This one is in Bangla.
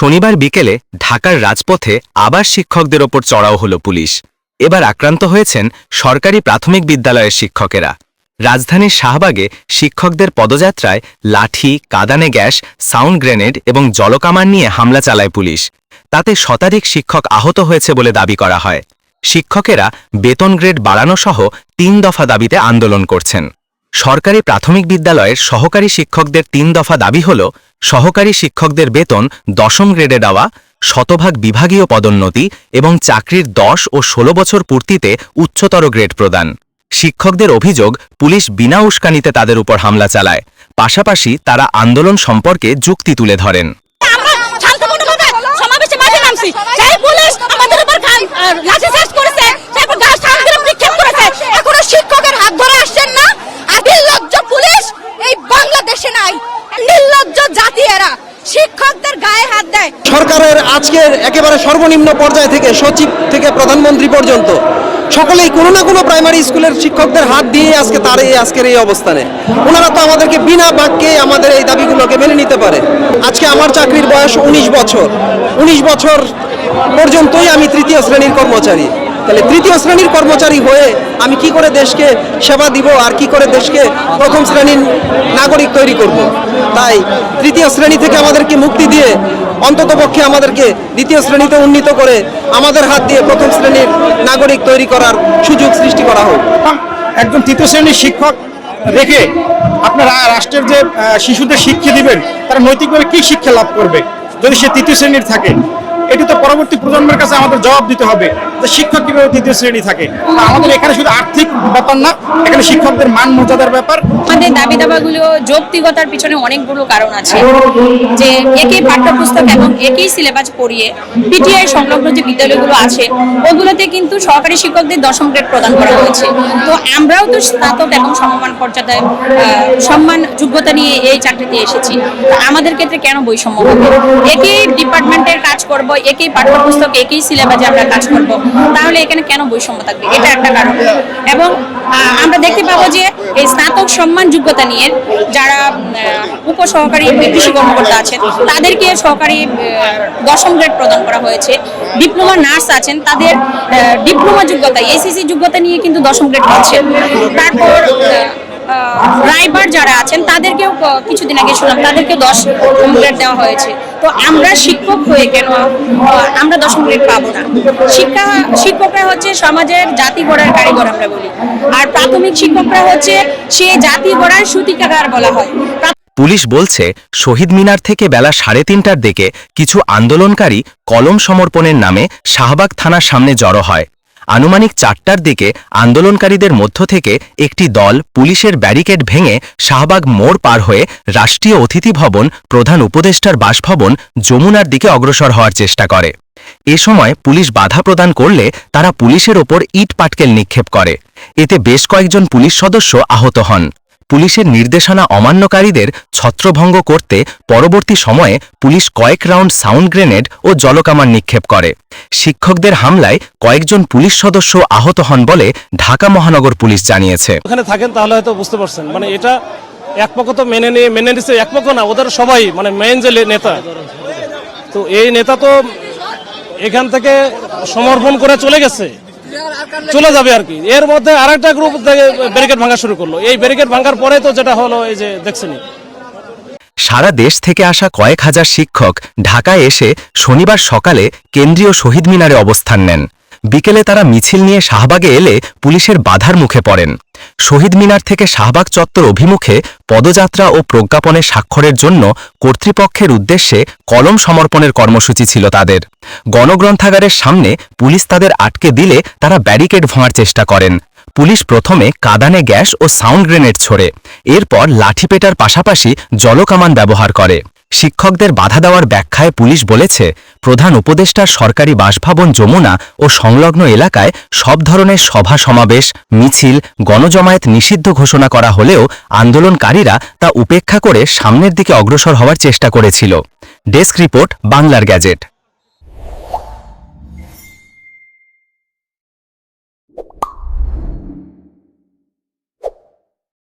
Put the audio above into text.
শনিবার বিকেলে ঢাকার রাজপথে আবার শিক্ষকদের ওপর চড়াও হল পুলিশ। এবার আক্রান্ত হয়েছেন সরকারি প্রাথমিক বিদ্যালয়ের শিক্ষকেরা। রাজধানীর শাহবাগে শিক্ষকদের পদযাত্রায় লাঠি, কাদানে গ্যাস, সাউন্ড গ্রেনেড এবং জলকামান নিয়ে হামলা চালায় পুলিশ। তাতে শতাধিক শিক্ষক আহত হয়েছে বলে দাবি করা হয়। শিক্ষকেরা বেতন গ্রেড বাড়ানো সহ তিন দফা দাবিতে আন্দোলন করছেন। সরকারি প্রাথমিক বিদ্যালয়ের সহকারী শিক্ষকদের তিন দফা দাবি হল, সহকারী শিক্ষকদের বেতন দশম গ্রেডে দেওয়া, শতভাগ বিভাগীয় পদোন্নতি এবং চাকরির দশ ও ১৬ বছর পূর্তিতে উচ্চতর গ্রেড প্রদান। শিক্ষকদের অভিযোগ, পুলিশ বিনা উস্কানিতে তাদের উপর হামলা চালায়। পাশাপাশি তারা আন্দোলন সম্পর্কে যুক্তি তুলে ধরেন আমরা শান্তপূর্ণভাবে সমাবেশে মাঠে নামছি সেই পুলিশ আমাদের উপর খান লাঠি চার্জ করেছে তারপর গাছ সামগ্রী নিক্ষেপ করেছে এখনও শিক্ষকের হাত ধরে আসছেন না আর নির্লজ্জ পুলিশ এই বাংলাদেশে নাই নির্লজ্জ জাতি এরা। শিক্ষকদের গায়ে হাত দেয়। সরকারের আজকের একেবারে সর্বনিম্ন পর্যায় থেকে, সচিব থেকে প্রধানমন্ত্রী পর্যন্ত, সকলেই কোনো না কোনো প্রাইমারি স্কুলের শিক্ষকদের হাত দিয়ে আজকে তার এই আজকের এই অবস্থানে। ওনারা তো আমাদেরকে বিনা বাক্যে আমাদের এই দাবিগুলোকে মেনে নিতে পারে। আজকে আমার চাকরির বয়স উনিশ বছর। উনিশ বছর পর্যন্তই আমি তৃতীয় শ্রেণির কর্মচারী। তাহলে তৃতীয় শ্রেণির কর্মচারী হয়ে আমি কি করে দেশকে সেবা দিব আর কি করে দেশকে প্রথম শ্রেণির নাগরিক তৈরি করব? তাই তৃতীয় শ্রেণি থেকে আমাদেরকে মুক্তি দিয়ে অন্ততপক্ষে আমাদেরকে দ্বিতীয় শ্রেণীতে উন্নীত করে আমাদের হাত দিয়ে প্রথম শ্রেণির নাগরিক তৈরি করার সুযোগ সৃষ্টি করা হোক। একজন তৃতীয় শ্রেণির শিক্ষক রেখে আপনারা রাষ্ট্রের যে শিশুদের শিক্ষা দিবেন, তারা নৈতিকভাবে কি শিক্ষা লাভ করবে? যদি সে তৃতীয় শ্রেণির থাকে, এটি তো পরবর্তী প্রজন্মের কাছে আমাদের জবাব দিতে হবে। শিক্ষক কীভাবে তৃতীয় শ্রেণি থাকে? আমাদের এখানে শুধু আর্থিক ব্যাপার না এখানে শিক্ষকদের মান মর্যাদার ব্যাপার। আমাদের দাবি দাবাগুলো যৌক্তিকতার পিছনে অনেকগুলো কারণ আছে। যে একই পাঠ্যপুস্তক এবং একই সিলেবাস পড়িয়ে পিটিআই সংলগ্ন যে বিদ্যালয়গুলো আছে ওগুলোতে কিন্তু সহকারী শিক্ষকদের দশম গ্রেড প্রদান করা হয়েছে। তো আমরাও তো স্নাতক এবং সমমান পর্যায়ে আহ, সম্মান যোগ্যতা নিয়ে এই চাকরিতে এসেছি। আমাদের ক্ষেত্রে কেন বৈষম্য হবে? একই ডিপার্টমেন্টের কাজ করব একই পাঠ্যপুস্তক একই সিলেবাসে আমরা কাজ করব। তাহলে এখানে কেন বৈষম্য থাকবে? এটা একটা কারণ। এবং আমরা দেখতে পাবো যে এই স্নাতক সম্মান যোগ্যতা নিয়ে যারা উপসহকারী কৃষি কর্মকর্তা আছেন, তাদেরকে সহকারী দশম গ্রেড প্রদান করা হয়েছে। ডিপ্লোমা নার্স আছেন, তাদের ডিপ্লোমা যোগ্যতা এসিসি যোগ্যতা নিয়ে কিন্তু দশম গ্রেড পাচ্ছেন। তারপর ড্রাইভার যারা আছেন, তাদেরকেও কিছুদিন আগে শুনলাম তাদেরকে দশ গ্রেড দেওয়া হয়েছে। তো আমরা শিক্ষক হয়ে কেন আমরা দশম গ্রেড পাবো না? শিক্ষা, শিক্ষকরা হচ্ছে সমাজের জাতি গড়ার কারিগর আমরা বলি। আর প্রাথমিক শিক্ষকরা হচ্ছে সে জাতি গড়ার সূতিকাগার বলা হয়। পুলিশ বলছে, শহীদ মিনার থেকে বেলা সাড়ে তিনটার দিকে কিছু আন্দোলনকারী কলম সমর্পণের নামে শাহবাগ থানার সামনে জড়ো হয়। আনুমানিক চারটার দিকে আন্দোলনকারীদের মধ্য থেকে একটি দল পুলিশের ব্যারিকেড ভেঙে শাহবাগ মোড় পার হয়ে রাষ্ট্রীয় অতিথি ভবন প্রধান উপদেষ্টার বাসভবন যমুনার দিকে অগ্রসর হওয়ার চেষ্টা করে। এ সময় পুলিশ বাধা প্রদান করলে তারা পুলিশের ওপর ইট পাটকেল নিক্ষেপ করে। এতে বেশ কয়েকজন পুলিশ সদস্য আহত হন। পুলিশের নির্দেশনা অমান্যকারীদের ছত্রভঙ্গ করতে পরবর্তী সময়ে পুলিশ কয়েক রাউন্ড সাউন্ড গ্রেনেড ও জলকামান নিক্ষেপ করে। শিক্ষকদের হামলায় কয়েকজন পুলিশ সদস্য আহত হন বলে ঢাকা মহানগর পুলিশ জানিয়েছে। ওখানে থাকেন তাহলে হয়তো বুঝতে পারছেন। মানে এটা এক তো মেনে নিয়ে মেনে নিচ্ছে এক না, ওদের সবাই মানে মেন যে নেতা। তো এই নেতা তো এখান থেকে সমর্পণ করে চলে গেছে। চলে যাবে আর কি। এর মধ্যে আরেকটা গ্রুপ ব্যারিকেড ভাঙা শুরু করল। এই ব্যারিকেড ভাঙার পরে তো যেটা হলো, এই যে দেখছেনি সারা দেশ থেকে আসা কয়েক হাজার শিক্ষক ঢাকায় এসে শনিবার সকালে কেন্দ্রীয় শহীদ মিনারে অবস্থান নেন। বিকেলে তারা মিছিল নিয়ে শাহবাগে এলে পুলিশের বাধার মুখে পড়েন। শহীদ মিনার থেকে শাহবাগ চত্বর অভিমুখে পদযাত্রা ও প্রজ্ঞাপনে স্বাক্ষরের জন্য কর্তৃপক্ষের উদ্দেশ্যে কলম সমর্পণের কর্মসূচি ছিল তাদের। গণগ্রন্থাগারের সামনে পুলিশ তাদের আটকে দিলে তারা ব্যারিকেড ভাঙার চেষ্টা করেন। পুলিশ প্রথমে কাদানে গ্যাস ও সাউন্ড গ্রেনেড ছোড়ে। এরপর লাঠিপেটার পাশাপাশি জলকামান ব্যবহার করে। শিক্ষকদের বাধা দেওয়ার ব্যাখ্যায় পুলিশ বলেছে, প্রধান উপদেষ্টার সরকারি বাসভবন যমুনা ও সংলগ্ন এলাকায় সব ধরনের সভা সমাবেশ, মিছিল, গণজমায়েত নিষিদ্ধ ঘোষণা করা হলেও আন্দোলনকারীরা তা উপেক্ষা করে সামনের দিকে অগ্রসর হওয়ার চেষ্টা করেছিল। ডেস্ক রিপোর্ট, বাংলার গ্যাজেট।